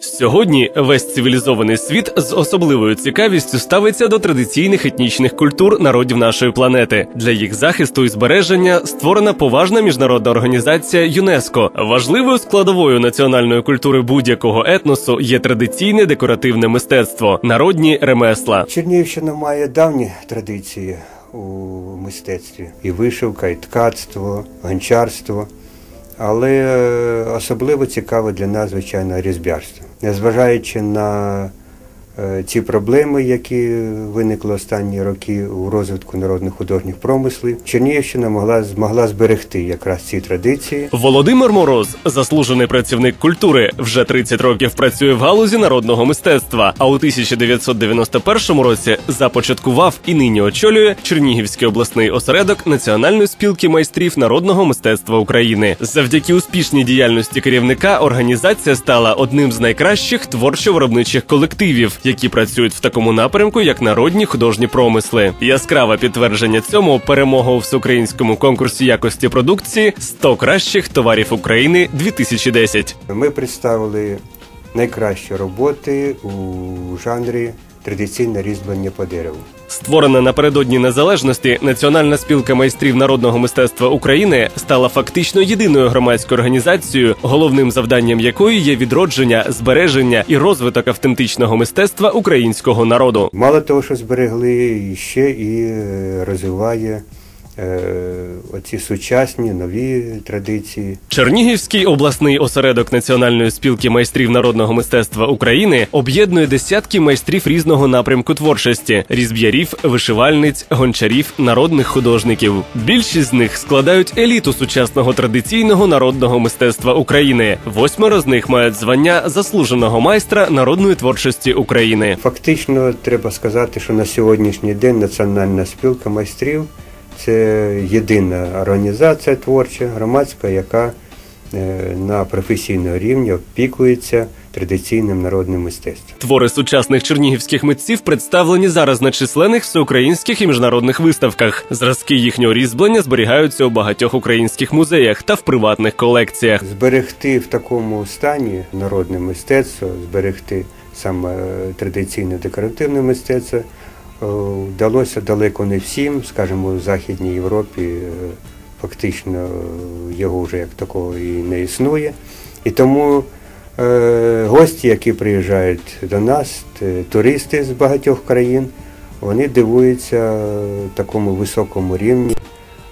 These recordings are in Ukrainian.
Сьогодні весь цивілізований світ з особливою цікавістю ставиться до традиційних етнічних культур народів нашої планети. Для їх захисту і збереження створена поважна міжнародна організація ЮНЕСКО. Важливою складовою національної культури будь-якого етносу є традиційне декоративне мистецтво, народні ремесла. Чернігівщина має давні традиції у мистецтві: і вишивка, і ткацтво, гончарство. Але е, особливо цікаве для нас, звичайно, різбярство. Незважаючи на ці проблеми, які виникли останні роки у розвитку народних художніх промислів, Чернігівщина могла змогла зберегти якраз ці традиції. Володимир Мороз, заслужений працівник культури, вже 30 років працює в галузі народного мистецтва. А у 1991 році започаткував і нині очолює Чернігівський обласний осередок Національної спілки майстрів народного мистецтва України. Завдяки успішній діяльності керівника організація стала одним з найкращих творчо-виробничих колективів, які працюють в такому напрямку, як народні художні промисли. Яскраве підтвердження цьому перемога у всеукраїнському конкурсі якості продукції «100 кращих товарів України 2010 Ми представили найкращі роботи у жанрі традиційне різьблення по дереву. Створена напередодні незалежності Національна спілка майстрів народного мистецтва України стала фактично єдиною громадською організацією, головним завданням якої є відродження, збереження і розвиток автентичного мистецтва українського народу. Мало того, що зберегли, ще і е, розвиває оці сучасні нові традиції. Чернігівський обласний осередок Національної спілки майстрів народного мистецтва України об'єднує десятки майстрів різного напрямку творчості: різб'ярів, вишивальниць, гончарів, народних художників. Більшість з них складають еліту сучасного традиційного народного мистецтва України. Восьмеро з них мають звання заслуженого майстра народної творчості України. Фактично, треба сказати, що на сьогоднішній день Національна спілка майстрів це єдина організація творча, громадська, яка е, на професійному рівні опікується традиційним народним мистецтвом. Твори сучасних чернігівських митців представлені зараз на численних всеукраїнських і міжнародних виставках. Зразки їхнього різьблення зберігаються у багатьох українських музеях та в приватних колекціях. Зберегти в такому стані народне мистецтво, зберегти саме е, традиційне декоративне мистецтво вдалося далеко не всім, скажімо, у Західній Європі е, фактично е, його вже як такого і не існує. І тому е, гості, які приїжджають до нас, туристи з багатьох країн, вони дивуються е, такому високому рівні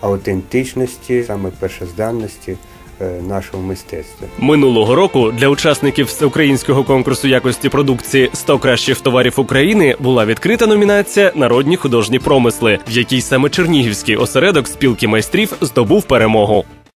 аутентичності, саме першозданності е, нашого мистецтва. Минулого року для учасників всеукраїнського конкурсу якості продукції «100 кращих товарів України була відкрита номінація Народні художні промисли, в якій саме Чернігівський осередок спілки майстрів здобув перемогу.